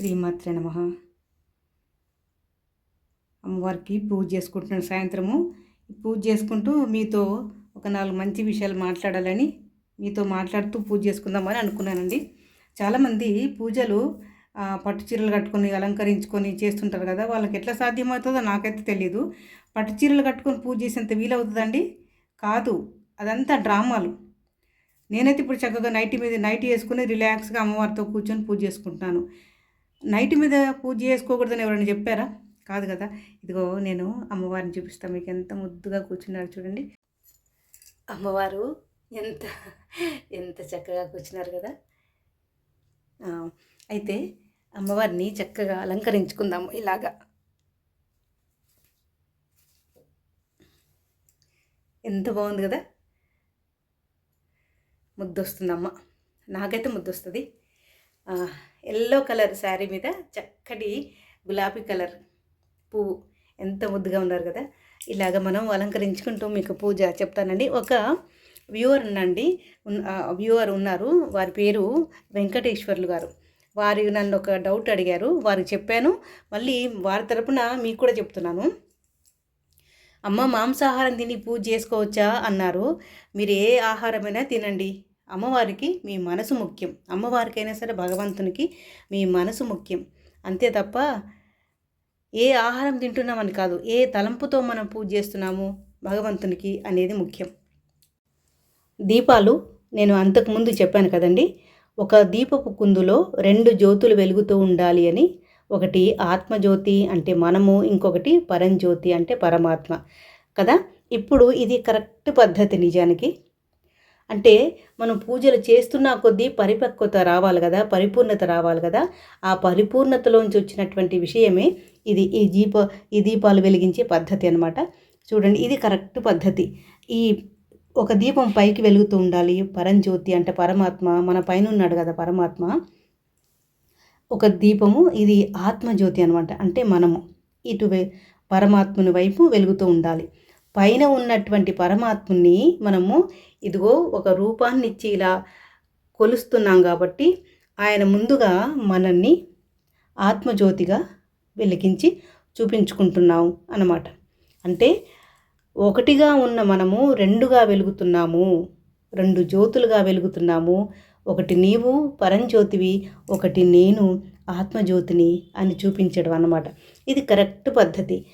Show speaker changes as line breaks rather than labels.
శ్రీమాత్రే నమ. అమ్మవారికి పూజ చేసుకుంటున్నాను సాయంత్రము. పూజ చేసుకుంటూ మీతో ఒక నాలుగు మంచి విషయాలు మాట్లాడాలని మీతో మాట్లాడుతూ పూజ చేసుకుందామని అనుకున్నానండి. చాలామంది పూజలు పట్టు చీరలు కట్టుకొని అలంకరించుకొని చేస్తుంటారు కదా వాళ్ళకి ఎట్లా సాధ్యమవుతుందో నాకైతే తెలియదు పట్టు చీరలు కట్టుకొని పూజ చేసేంత వీలవుతుందండి? కాదు అదంతా డ్రామాలు. నేనైతే ఇప్పుడు చక్కగా నైటీ మీద నైట్ వేసుకుని రిలాక్స్గా అమ్మవారితో కూర్చొని పూజ చేసుకుంటున్నాను. నైట్ మీద పూజ చేసుకోకూడదని ఎవరైనా చెప్పారా? కాదు కదా. ఇదిగో నేను అమ్మవారిని చూపిస్తాను. మీకు ఎంత ముద్దుగా కూర్చున్నారు చూడండి. అమ్మవారు ఎంత ఎంత చక్కగా కూర్చున్నారు కదా. అయితే అమ్మవారిని చక్కగా అలంకరించుకుందాము ఇలాగా. ఎంత బాగుంది కదా. ముద్దొస్తుందమ్మ. నాకైతే ముద్దొస్తుంది. ఎల్లో కలర్ శారీ మీద చక్కటి గులాబీ కలర్ పువ్వు. ఎంత ముద్దుగా ఉన్నారు కదా. ఇలాగ మనం అలంకరించుకుంటూ మీకు పూజ చెప్తానండి. ఒక వ్యూవర్ ఉండండి. వ్యూవర్ ఉన్నారు. వారి పేరు వెంకటేశ్వర్లు గారు. వారు నన్ను ఒక డౌట్ అడిగారు. వారికి చెప్పాను. మళ్ళీ వారి తరపున మీకు కూడా చెప్తున్నాను. అమ్మ మాంసాహారం తిని పూజ చేసుకోవచ్చా? అన్నారు. మీరు ఏ ఆహారమైనా తినండి. అమ్మవారికి మీ మనసు ముఖ్యం. అమ్మవారికైనా సరే భగవంతునికి మీ మనసు ముఖ్యం. అంతే తప్ప ఏ ఆహారం తింటున్నామని కాదు ఏ తలంపుతో మనం పూజ చేస్తున్నాము భగవంతునికి అనేది ముఖ్యం. దీపాలు నేను అంతకుముందు చెప్పాను కదండి ఒక దీపపు కుందులో రెండు జ్యోతులు వెలుగుతూ ఉండాలి అని. ఒకటి ఆత్మజ్యోతి అంటే మనము ఇంకొకటి పరంజ్యోతి అంటే పరమాత్మ. కదా? ఇప్పుడు ఇది కరెక్ట్ పద్ధతి నిజానికి. అంటే మనం పూజలు చేస్తున్న కొద్దీ పరిపక్వత రావాలి కదా పరిపూర్ణత రావాలి కదా. ఆ పరిపూర్ణతలోంచి వచ్చినటువంటి విషయమే ఇది ఈ దీప ఈ దీపాలు వెలిగించే పద్ధతి అనమాట చూడండి ఇది కరెక్ట్ పద్ధతి. ఈ ఒక దీపం పైకి వెలుగుతూ ఉండాలి. పరంజ్యోతి అంటే పరమాత్మ మన పైన ఉన్నాడు కదా పరమాత్మ. ఒక దీపము ఇది ఆత్మజ్యోతి అనమాట అంటే మనము ఇటు వే- పరమాత్ముని వైపు వెలుగుతూ ఉండాలి. పైన ఉన్నటువంటి పరమాత్ముని మనము ఇదిగో ఒక రూపాన్ని ఇచ్చి ఇలా కొలుస్తున్నాం కాబట్టి ఆయన ముందుగా మనల్ని ఆత్మజ్యోతిగా వెలిగించి చూపించుకుంటున్నాం అన్నమాట. అంటే ఒకటిగా ఉన్న మనము రెండుగా వెలుగుతున్నాము రెండు జ్యోతులుగా వెలుగుతున్నాము. ఒకటి నీవు పరంజ్యోతివి ఒకటి నేను ఆత్మజ్యోతిని అని చూపించడం అన్నమాట. ఇది కరెక్ట్ పద్ధతి.